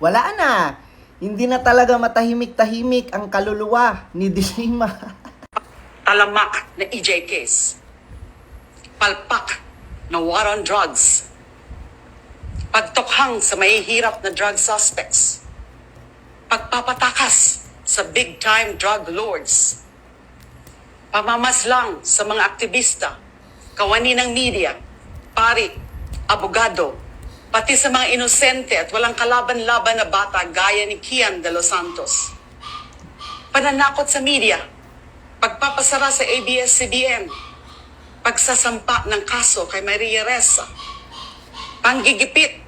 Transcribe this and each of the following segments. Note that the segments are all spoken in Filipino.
wala na. Hindi na talaga matahimik-tahimik ang kaluluwa ni Dilima. talamak na EJ case, palpak na war on drugs, pagtokhang sa mahihirap na drug suspects, pagpapatakas sa big-time drug lords, pamamaslang sa mga aktivista, kawani ng media, pari, abogado, pati sa mga inosente at walang kalaban-laban na bata gaya ni Kian de los Santos. Pananakot sa media, pagpapasara sa ABS-CBN, pagsasampa ng kaso kay Maria Ressa, panggigipit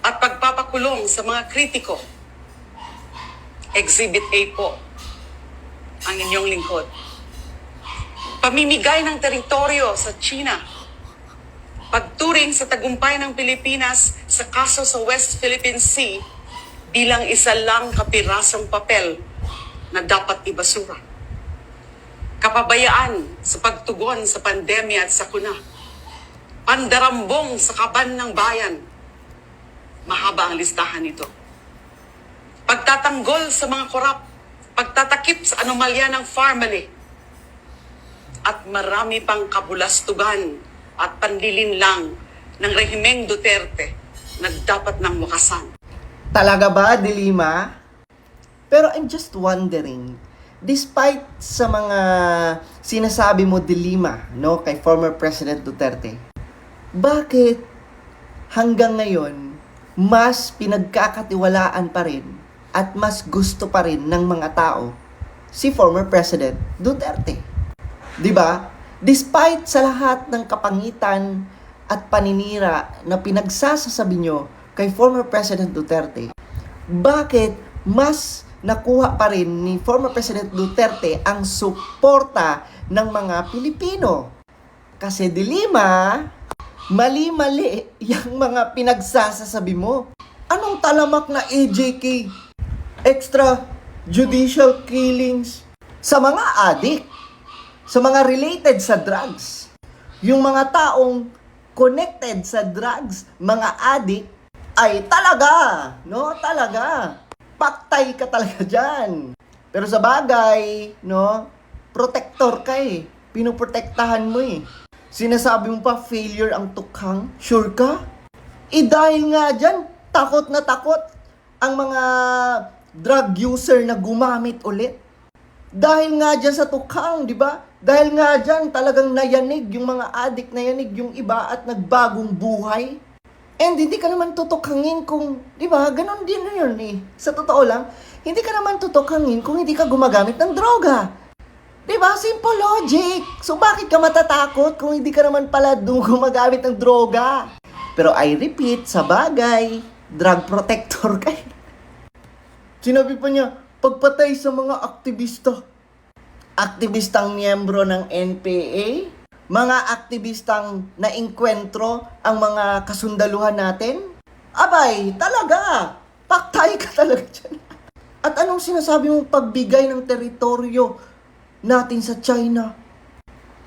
at pagpapakulong sa mga kritiko. Exhibit A po, ang inyong lingkod. Pamimigay ng teritoryo sa China. Pagturing sa tagumpay ng Pilipinas sa kaso sa West Philippine Sea bilang isa lang kapirasong papel na dapat ibasura kapabayaan sa pagtugon sa pandemya at sakuna, pandarambong sa kaban ng bayan. Mahaba ang listahan nito. Pagtatanggol sa mga korap, pagtatakip sa anomalya ng family, at marami pang kabulastugan at panlilinlang ng rehimeng Duterte na dapat nang wakasan. Talaga ba, Dilima? Pero I'm just wondering, despite sa mga sinasabi mo, Dilima, no, kay former President Duterte, bakit hanggang ngayon, mas pinagkakatiwalaan pa rin at mas gusto pa rin ng mga tao si former President Duterte? 'Di ba? Despite sa lahat ng kapangitan at paninira na pinagsasasabi nyo kay former President Duterte, bakit mas nakuha pa rin ni former President Duterte ang suporta ng mga Pilipino? Kasi dilima, mali-mali yung mga pinagsasasabi mo. Anong talamak na AJK? Extra judicial killings sa mga adik sa mga related sa drugs. Yung mga taong connected sa drugs, mga addict, ay talaga, no? Talaga. Paktay ka talaga dyan. Pero sa bagay, no? Protector ka eh. Pinoprotektahan mo eh. Sinasabi mo pa failure ang tukhang? Sure ka? Eh dahil nga dyan, takot na takot ang mga drug user na gumamit ulit. Dahil nga dyan sa tukhang, di ba? Dahil nga dyan talagang nayanig yung mga adik, nayanig yung iba at nagbagong buhay. And hindi ka naman tutukhangin kung, di ba, ganon din yun eh. Sa totoo lang, hindi ka naman tutukhangin kung hindi ka gumagamit ng droga. Di ba? Simple logic. So bakit ka matatakot kung hindi ka naman pala gumagamit ng droga? Pero I repeat, sa bagay, drug protector ka eh. Sinabi pa niya, pagpatay sa mga aktivista. Aktivistang miyembro ng NPA, mga aktivistang nainkwentro ang mga kasundaluhan natin. Abay, talaga, paktay ka talaga dyan. At anong sinasabi mong pagbigay ng teritoryo natin sa China?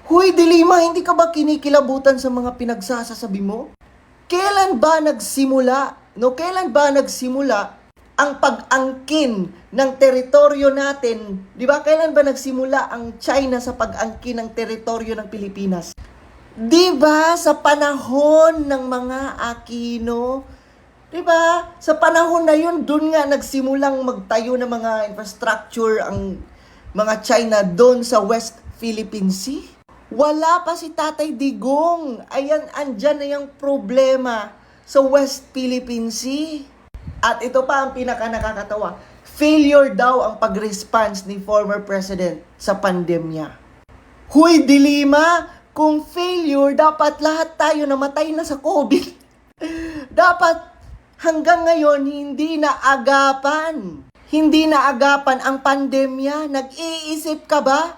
Huy, Dilima, hindi ka ba kinikilabutan sa mga pinagsasasabi mo? Kailan ba nagsimula, no, kailan ba nagsimula ang pag-angkin ng teritoryo natin, di ba? Kailan ba nagsimula ang China sa pag-angkin ng teritoryo ng Pilipinas? Di ba sa panahon ng mga Aquino? Di ba? Sa panahon na yun, doon nga nagsimulang magtayo ng mga infrastructure ang mga China doon sa West Philippine Sea. Wala pa si Tatay Digong. Ayan, andyan na yung problema sa West Philippine Sea. At ito pa ang pinaka nakakatawa. Failure daw ang pag-response ni former president sa pandemya. Huy, dilima! Kung failure, dapat lahat tayo namatay na sa COVID. dapat hanggang ngayon hindi na agapan. Hindi na agapan ang pandemya. Nag-iisip ka ba?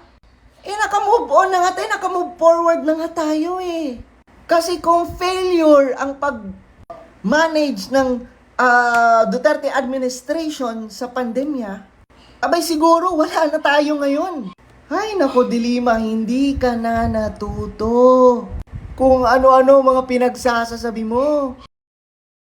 Eh, nakamove on na nga tayo, nakamove forward na nga tayo eh. Kasi kung failure ang pag-manage ng ah, Duterte administration sa pandemya, abay siguro wala na tayo ngayon. Ay, nako Dilima, hindi ka na natuto. Kung ano-ano mga pinagsasasabi mo.